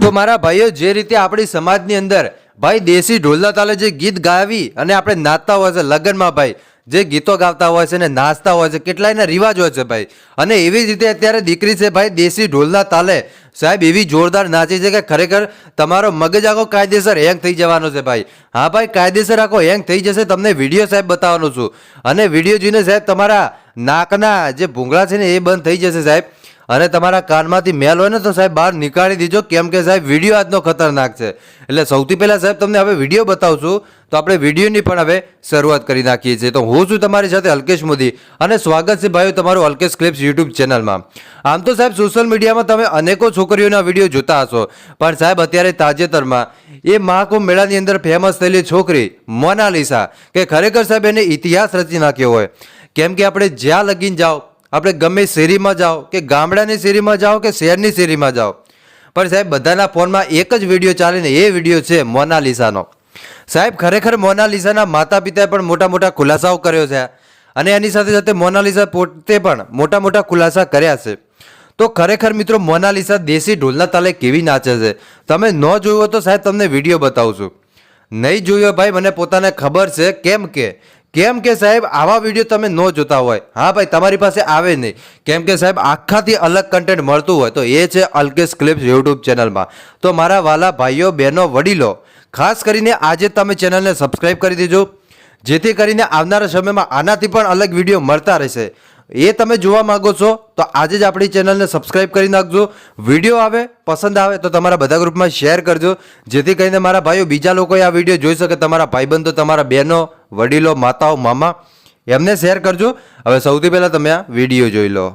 તો મારા ભાઈઓ, જે રીતે આપણી સમાજની અંદર ભાઈ દેશી ઢોલના તાલે જે ગીત ગાવી અને આપણે નાચતા હોય છે, લગ્નમાં ભાઈ, જે ગીતો ગાતા હોય છે ને નાચતા હોય છે કેટલાયના રિવાજ હોય છે ભાઈ. અને એવી જ રીતે અત્યારે દીકરી છે ભાઈ દેશી ઢોલના તાલે. સાહેબ, એવી જોરદાર નાચી છે કે ખરેખર તમારો મગજ આખો કાયદેસર હેંગ થઈ જવાનો છે ભાઈ. હા ભાઈ, કાયદેસર આખો હેંગ થઈ જશે, તમને વીડિયો સાહેબ બતાવવાનો છું. અને વીડિયો જોઈને સાહેબ તમારા નાકના જે ભૂંગળા છે ને એ બંધ થઈ જશે સાહેબ. અને તમારા કાનમાંથી મેલ હોય ને તો સાહેબ બહાર નીકાળી દીજો, કેમ કે સાહેબ વીડિયો આજનો ખતરનાક છે. એટલે સૌથી પહેલાં સાહેબ તમને હવે વીડિયો બતાવશું, તો આપણે વિડીયોની પણ હવે શરૂઆત કરી નાખીએ છીએ. તો હું છું તમારી સાથે અલ્કેશ મોદી અને સ્વાગત છે ભાઈઓ તમારું અલ્કેશ ક્લિપ્સ યુટ્યુબ ચેનલમાં. આમ તો સાહેબ સોશિયલ મીડિયામાં તમે અનેકો છોકરીઓના વીડિયો જોતા હશો, પણ સાહેબ અત્યારે તાજેતરમાં એ મહાકુંભ મેળાની અંદર ફેમસ થયેલી છોકરી મોનાલિસા, કે ખરેખર સાહેબ એને ઇતિહાસ રચી નાખ્યો હોય. કેમ કે આપણે જ્યાં લગીન જાઓ આપણે ગમે શેરીમાં જાઓ કે ગામડાની શેરીમાં જાઓ કે શહેરની શેરીમાં જાઓ. પણ સાહેબ, બધાના ફોનમાં એક જ વીડિયો ચાલે ને એ વીડિયો છે મોનાલિસાનો. સાહેબ, ખરેખર મોનાલિસાના માતા પિતાએ પણ મોટા મોટા ખુલાસાઓ કર્યો છે. અને એની સાથે સાથે મોનાલિસા પોતે પણ મોટા મોટા ખુલાસા કર્યા છે. તો ખરેખર મિત્રો, મોનાલિસા દેશી ઢોલના તાલે કેવી નાચે છે? તમે ન જોયું તો સાહેબ, તમને વીડિયો બતાવું છું. નહીં જોયો ભાઈ, મને પોતાને ખબર છે. કેમ કે કેમ કે સાહેબ, આવા વીડિયો તમે ન જોતા હોય. હા ભાઈ, તમારી પાસે આવે નહીં. કેમ કે સાહેબ, આખાથી અલગ કન્ટેન્ટ મળતું હોય. તો એ છે અલ્કેશ ક્લિપ્સ યુટ્યુબ ચેનલમાં તો મારા વાલા ભાઈઓ, બહેનો, વડીલો, ખાસ કરીને આજે તમે ચેનલને સબસ્ક્રાઈબ કરી દેજો. જેથી કરીને આવનારા સમયમાં આનાથી પણ અલગ વીડિયો મળતા રહેશે. એ તમે જોવા માગો છો, તો આજે જ આપણી ચેનલને સબસ્ક્રાઇબ કરી નાખજો. વીડિયો આવે, પસંદ આવે, તો તમારા બધા ગ્રુપમાં શેર કરજો. જેથી કરીને મારા ભાઈઓ, બીજા લોકોએ આ વીડિયો જોઈ શકે, તમારા ભાઈબંધો, તમારા બહેનો, વડીલો, માતાઓ, મામા, એમને શેર કરજો. હવે સૌથી પહેલાં તમે આ વીડિયો જોઈ લો.